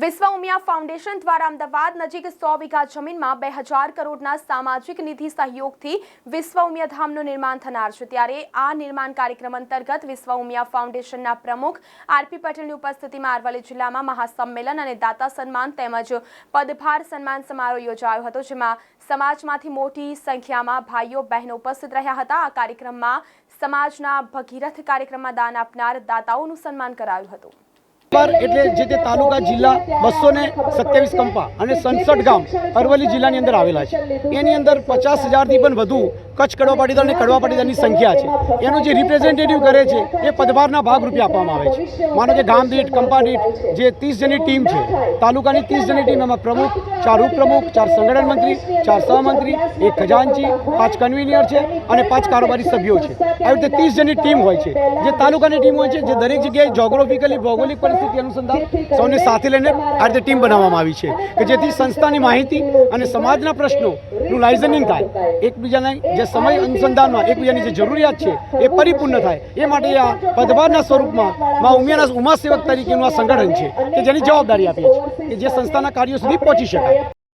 વિશ્વ ઉમિયા ફાઉન્ડેશન દ્વારા અમદાવાદ નજીક સો વીઘા જમીનમાં બે હજાર કરોડના સામાજિક નિધિ સહયોગથી વિશ્વ ઉમિયા ધામનું નિર્માણ થનાર છે. ત્યારે આ નિર્માણ કાર્યક્રમ અંતર્ગત વિશ્વ ઉમિયા ફાઉન્ડેશનના પ્રમુખ આરપી પટેલની ઉપસ્થિતિમાં અરવલ્લી જિલ્લામાં મહાસંમેલન અને દાતા સન્માન તેમજ પદભાર સન્માન સમારોહ યોજાયો હતો, જેમાં સમાજમાંથી મોટી સંખ્યામાં ભાઈઓ બહેનો ઉપસ્થિત રહ્યા હતા. આ કાર્યક્રમમાં સમાજના ભગીરથ કાર્યક્રમમાં દાન આપનાર દાતાઓનું સન્માન કરાયું હતું. પર એટલે જે તે તાલુકા જિલ્લા બસો ને સત્યાવીસ કંપા અને સનસઠ ગામ અરવલ્લી જિલ્લાની અંદર આવેલા છે. એની અંદર પચાસ હજારથી પણ વધુ કચ્છ કડવા પાટીદાર અને કડવા પાટીદારની સંખ્યા છે. એનું જે રિપ્રેઝેન્ટેટિવ કરે છે, એ પદભારના ભાગરૂપે આપવામાં આવે છે. માનો કે ગામ દીઠ કંપા દીઠ જે ત્રીસ જણની ટીમ છે, તાલુકાની ત્રીસ જણની ટીમ, એમાં પ્રમુખ, ચાર ઉપપ્રમુખ, ચાર સંગઠન મંત્રી, ચાર સહમંત્રી, એક ખજાનચી, પાંચ કન્વીનિયર છે અને પાંચ કારોબારી સભ્યો છે. આવી રીતે ત્રીસ જણની ટીમ હોય છે. જે તાલુકાની ટીમ હોય છે, જે દરેક જગ્યાએ જોગ્રાફિકલી ભૌગોલિક પરિસ્થિતિ અનુસંધાન સૌને સાથે લઈને આ રીતે ટીમ બનાવવામાં આવી છે. કે જેથી સંસ્થાની માહિતી અને સમાજના પ્રશ્નોનું લાઇઝનિંગ થાય. એકબીજાના જે સમય અનુસંધાનમાં એકબીજાની જે જરૂરિયાત છે, એ પરિપૂર્ણ થાય. એ માટે આ પદભારના સ્વરૂપમાં માં ઉમિયાના ઉમા સેવક તરીકેનું આ સંગઠન છે, કે જેની જવાબદારી આપીએ છીએ, કે જે સંસ્થાના કાર્યો સુધી પહોંચી શકાય.